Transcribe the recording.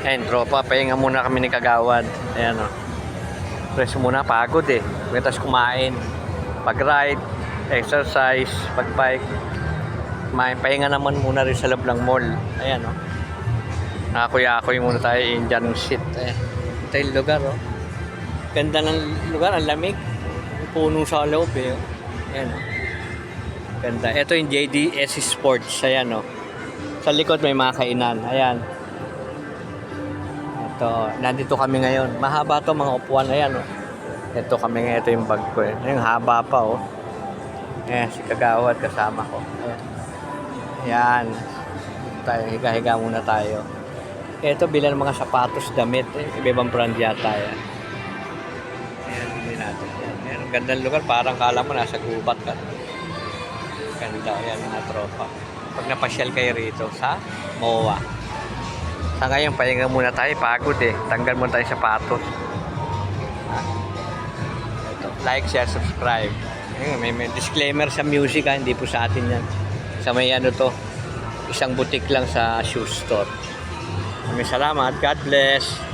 Ayun, tropa, pahinga muna kami ni Kagawad. Ayan o. Press muna, pagod eh. Pagkatapos kumain. Pag-ride, exercise, pag-bike. Kumain, pahinga naman muna rin sa loob mall. Ayan o. Nakakuya-akoy muna tayo Indian shit. Ayan. Ito yung lugar o. Ganda ng lugar, ang lamig. May Puno sa loob eh. oh. Ayan o. Ganda. Ito yung JDS Sports. Ayan o. Sa likod may mga kainan. Ayan. Ito, nandito kami ngayon. Mahaba to mga upuan. Ayan, oh. Ito kami ngayon. Ito yung bag ko. Eh. Yung haba pa, oh. Ayan, si Kagawad kasama ko. Ayan. Ayan. Tayo, higa-higa muna tayo. Ito, bilan ng mga sapatos, damit. Eh. Iba-ibang brand yata yan. Ayan, hindi natin. Ayan, ayan. Ang gandang lugar. Parang kala mo nasa gubat ka. Ganda. Ayan, mga tropa. Pag napasyal kayo rito sa MOA. Sa ngayon, pahinga muna tayo. Pagod eh. Tanggal muna tayo sapatos. Ah. Ito. Like, share, subscribe. Ayun, may, may disclaimer sa music ha. Hindi po sa atin yan. Sa may ano to. Isang butik lang sa shoe store. Maraming salamat. God bless.